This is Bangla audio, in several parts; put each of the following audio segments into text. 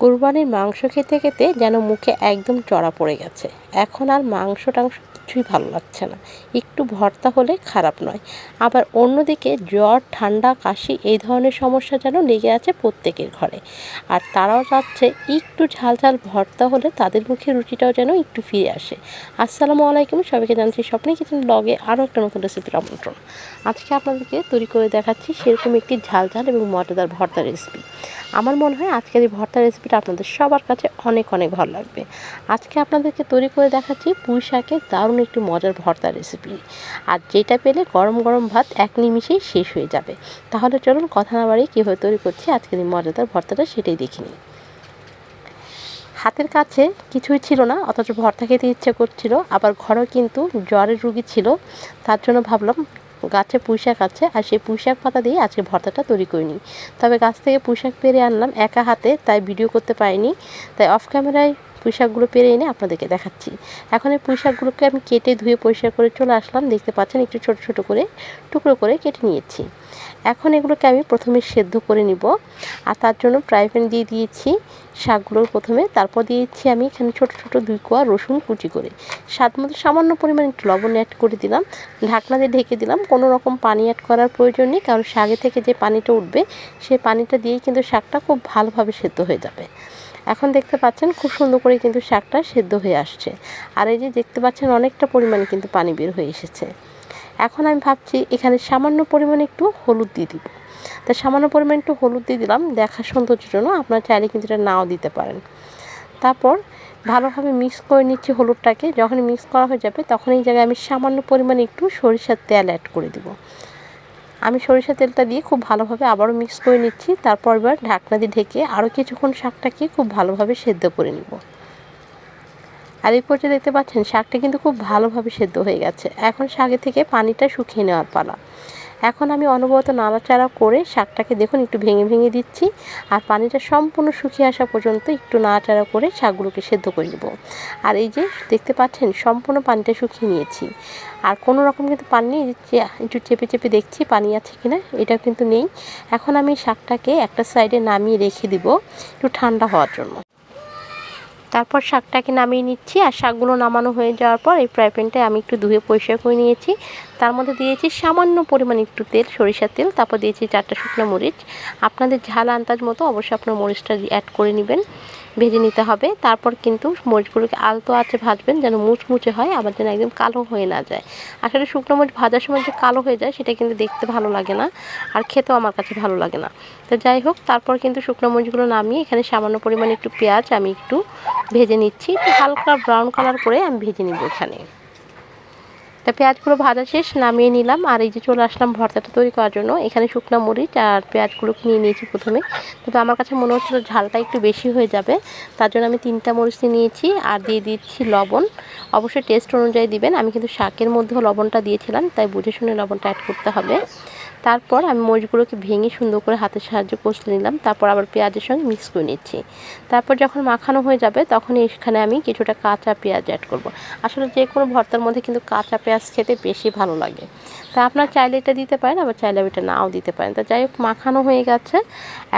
কোরবানির মাংস খেতে খেতে যেন মুখে একদম চড়া পড়ে গেছে। এখন আর মাংস টাংস কিছুই ভালো লাগছে না। একটু ভর্তা হলে খারাপ নয়। আবার অন্যদিকে জ্বর, ঠান্ডা, কাশি এই ধরনের সমস্যা যেন লেগে আছে প্রত্যেকের ঘরে। আর তারাও চাচ্ছে একটু ঝাল ঝাল ভর্তা হলে তাদের মুখে রুচিটাও যেন একটু ফিরে আসে। আসসালামু আলাইকুম, সবাইকে জানছি স্বপ্নে কিচেন ব্লগে আরও একটা নতুন রেসিপির আমন্ত্রণ। আজকে আপনাদেরকে তৈরি করে দেখাচ্ছি সেরকম একটি ঝাল ঝাল এবং মজাদার ভর্তা রেসিপি আমার মনে হয় আজকের এই ভর্তা রেসিপিটা আপনাদের সবার কাছে অনেক অনেক ভালো লাগবে। আজকে আপনাদেরকে তৈরি করে দেখাচ্ছি পুঁই শাকের দারুণ একটি মজার ভর্তা রেসিপি আর যেটা পেলে গরম গরম ভাত এক নিমিষেই শেষ হয়ে যাবে। তাহলে চলুন কথা না বাড়িয়ে কীভাবে তৈরি করছি আজকের এই মজাদার ভর্তাটা সেটাই দেখে নিই। হাতের কাছে কিছুই ছিল না, অথচ ভর্তা খেতে ইচ্ছে করছিল, আবার ঘরেও কিন্তু জ্বরের রুগী ছিল। তার জন্য ভাবলাম গাছে পুঁইশাক আছে, আর সেই পুঁইশাক পাতা দিয়ে আজকে ভর্তাটা তৈরি করে নিই। তবে গাছ থেকে পুঁইশাক পেরে আনলাম একা হাতে, তাই ভিডিও করতে পারিনি। তাই অফ ক্যামেরায় পুঁইশাকগুলো পেরে এনে আপনাদেরকে দেখাচ্ছি। এখন এই পুঁইশাকগুলোকে আমি কেটে ধুয়ে পরিষ্কার করে চলে আসলাম। দেখতে পাচ্ছেন একটু ছোট ছোট করে, টুকরো করে কেটে নিয়েছি। এখন এগুলোকে আমি প্রথমে সেদ্ধ করে নিব। আর তার জন্য ফ্রাই প্যান দিয়ে দিয়েছি শাকগুলোর প্রথমে। তারপর দিয়েছি আমি এখানে ছোট ছোট দুই কোয়া রসুন কুচি করে। স্বাদ মতো সামান্য পরিমাণ একটু লবণ অ্যাড করে দিলাম। ঢাকনা দিয়ে ঢেকে দিলাম। কোনো রকম পানি অ্যাড করার প্রয়োজন নেই, কারণ শাকে থেকে যে পানিটা উঠবে সেই পানিটা দিয়েই কিন্তু শাকটা খুব ভালোভাবে সেদ্ধ হয়ে যাবে। এখন দেখতে পাচ্ছেন খুব সুন্দর করে কিন্তু শাকটা সেদ্ধ হয়ে আসছে। আর এই যে দেখতে পাচ্ছেন অনেকটা পরিমাণে কিন্তু পানি বের হয়ে এসেছে। এখন আমি ভাবছি এখানে সামান্য পরিমাণে একটু হলুদ দিয়ে দিব। তা সামান্য পরিমাণ একটু হলুদ দিয়ে দিলাম, দেখার সৌন্দর্যের জন্য আপনারা চাইলে কিন্তু এটা নাও দিতে পারেন। তারপর ভালোভাবে মিক্স করে নিচ্ছি হলুদটাকে। যখন মিক্স করা হয়ে যাবে তখন এই জায়গায় আমি সামান্য পরিমাণে একটু সরিষার তেল অ্যাড করে দিব। আমি সরিষা তেলটা দিয়ে খুব ভালোভাবে আবারও মিক্স করে নিচ্ছি। তারপর এবার ঢাকনা দিয়ে ঢেকে আরও কিছুক্ষণ শাকটাকে খুব ভালোভাবে সেদ্ধ করে নিব। আর এই পর্যায়ে দেখতে পাচ্ছেন শাকটা কিন্তু খুব ভালোভাবে সেদ্ধ হয়ে গেছে। এখন শাকের থেকে পানিটা শুকিয়ে নেওয়ার পালা। এখন আমি অনবরত নাড়াচাড়া করে শাকটাকে দেখুন, একটু ভেঙে ভেঙে দিচ্ছি আর পানিটা সম্পূর্ণ শুকিয়ে আসা পর্যন্ত একটু নাড়াচাড়া করে শাকগুলোকে সেদ্ধ করে নেব। আর এই যে দেখতে পাচ্ছেন, সম্পূর্ণ পানিটা শুকিয়ে নিয়েছি। আর কোনো রকম কিন্তু পানি নেই একটু চেপে চেপে দেখছি পানি আছে কি না এটা কিন্তু নেই। এখন আমি শাকটাকে একটা সাইডে নামিয়ে রেখে দিব, একটু ঠান্ডা হওয়ার জন্য। তারপর শাকটাকে নামিয়ে নিচ্ছি আর শাকগুলো নামানো হয়ে যাওয়ার পর এই ফ্রাই প্যানটায় আমি একটু ধুয়ে পরিষ্কার করে নিয়েছি। তার মধ্যে দিয়েছি সামান্য পরিমাণ একটু তেল, সরিষার তেল, তারপর দিয়েছি চারটা শুকনো মরিচ। আপনাদের ঝাল আন্দাজ মতো অবশ্যই আপনার মরিচটা অ্যাড করে নেবেন। ভেজে নিতে হবে। তারপর কিন্তু মরিচগুলোকে আলতো আছে ভাজবেন যেন মুচমুচে হয়, আবার যেন একদম কালো হয়ে না যায়। আসলে শুকনো মরিচ ভাজার সময় যে কালো হয়ে যায়, সেটা কিন্তু দেখতে ভালো লাগে না আর খেতেও আমার কাছে ভালো লাগে না। তো যাই হোক, তারপর কিন্তু শুকনো মরিচগুলো নামিয়ে এখানে সামান্য পরিমাণে একটু পেঁয়াজ আমি একটু ভেজে নিচ্ছি। একটু হালকা ব্রাউন কালার করে আমি ভেজে নিব এখানে। তা পেঁয়াজগুলো ভাজা শেষ, নামিয়ে নিলাম। আর এই যে চলে আসলাম ভর্তাটা তৈরি করার জন্য। এখানে শুকনো মরিচ আর পেঁয়াজগুলো নিয়ে নিয়েছি প্রথমে। কিন্তু আমার কাছে মনে হচ্ছিল ঝালটা একটু বেশি হয়ে যাবে। তার জন্য আমি তিনটা মরিচ নিয়েছি আর দিয়ে দিচ্ছি লবণ। অবশ্যই টেস্ট অনুযায়ী দিবেন। আমি কিন্তু শাকের মধ্যেও লবণটা দিয়েছিলাম, তাই বুঝে শুনে লবণটা অ্যাড করতে হবে। তারপর আমি মরিচগুলোকে ভেঙে সুন্দর করে হাতের সাহায্যে কষলে নিলাম, তারপর আবার পেঁয়াজের সঙ্গে মিক্স করে নিচ্ছি। তারপর যখন মাখানো হয়ে যাবে, তখন এখানে আমি কিছুটা কাঁচা পেঁয়াজ অ্যাড করব। আসলে যে কোনো ভর্তার মধ্যে কিন্তু কাঁচা পেঁয়াজ খেতে বেশি ভালো লাগে। তা আপনার চাইলে এটা দিতে পারেন, আবার চাইলে এটা নাও দিতে পারেন। তা যাই হোক, মাখানো হয়ে গেছে।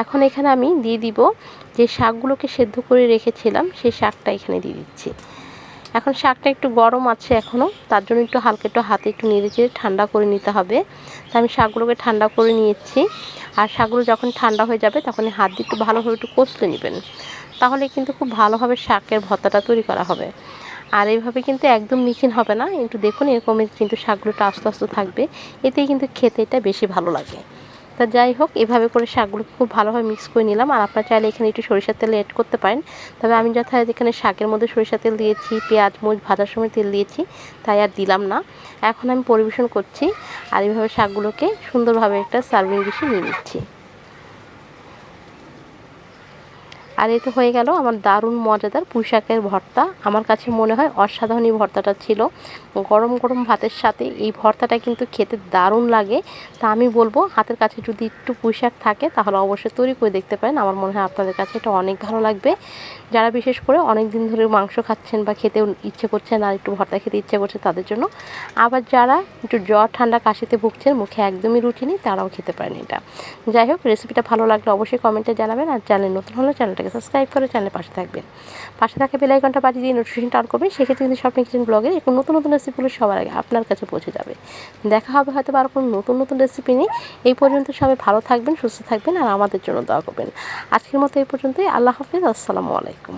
এখন এখানে আমি দিয়ে দিব যে শাকগুলোকে সেদ্ধ করে রেখেছিলাম, সেই শাকটা এখানে দিয়ে দিচ্ছি। এখন শাকটা একটু গরম আছে এখনও তার জন্য একটু হালকা একটু হাতে একটু নেড়ে চেড়ে ঠান্ডা করে নিতে হবে। তা আমি শাকগুলোকে ঠান্ডা করে নিয়েছি, আর শাকগুলো যখন ঠান্ডা হয়ে যাবে তখন হাত দিয়ে একটু ভালোভাবে একটু কষলে নেবেন। তাহলে কিন্তু খুব ভালোভাবে শাকের ভর্তাটা তৈরি করা হবে। আর এইভাবে কিন্তু একদম মিখিন হবে না, একটু দেখুন এরকমের কিন্তু শাকগুলোটা আস্তে আস্তে থাকবে, এতেই কিন্তু খেতে এটা বেশি ভালো লাগে। তা যাই হোক, এভাবে করে শাকগুলোকে খুব ভালোভাবে মিক্স করে নিলাম। আর আপনারা চাইলে এখানে একটু সরিষার তেল অ্যাড করতে পারেন। তবে আমি যথাযথ এখানে শাকের মধ্যে সরিষার তেল দিয়েছি, পেঁয়াজ, মরিচ ভাজার সময় তেল দিয়েছি, তাই আর দিলাম না। এখন আমি পরিবেশন করছি আর এইভাবে শাকগুলোকে সুন্দরভাবে একটা সার্ভিং ডিশে নিয়ে নিচ্ছি। আর এতে হয়ে গেল আমার দারুণ মজাদার পুঁইশাকের ভর্তা। আমার কাছে মনে হয় অসাধারণ এই ভর্তাটা ছিল। গরম গরম ভাতের সাথে এই ভর্তাটা কিন্তু খেতে দারুণ লাগে। তা আমি বলব, হাতের কাছে যদি একটু পুঁইশাক থাকে তাহলে অবশ্যই তৈরি করে দেখতে পারেন। আমার মনে হয় আপনাদের কাছে এটা অনেক ভালো লাগবে। যারা বিশেষ করে অনেক দিন ধরে মাংস খাচ্ছেন বা খেতে ইচ্ছে করছেন আর একটু ভর্তা খেতে ইচ্ছে করছে তাদের জন্য, আবার যারা একটু জ্বর ঠান্ডা কাশিতে ভুগছেন, মুখে একদমই নেই, তারাও খেতে পারেন এটা। যাই হোক রেসিপিটা ভালো লাগলে অবশ্যই কমেন্টে জানাবেন আর চ্যানেল নতুন হলে চ্যানেলটাকে সাবস্ক্রাইব করে চ্যানেলের পাশে থাকবেন। পাশে থাকা বেল আইকনটা বাজিয়ে দিয়ে নোটিফিকেশনটা অন করবেন, সেক্ষেত্রে কিন্তু শপিং কিচেন ব্লগের একটু নতুন নতুন রেসিপিগুলো সবার আগে আপনার কাছে পৌঁছে যাবে। দেখা হবে হয়তো আরও কোনো নতুন নতুন রেসিপি নিয়ে। এই পর্যন্ত সবাই ভালো থাকবেন, সুস্থ থাকবেন আর আমাদের জন্য দোয়া করবেন। আজকের মতো এই পর্যন্তই। আল্লাহ হাফিজ। আসসালামু আলাইকুম।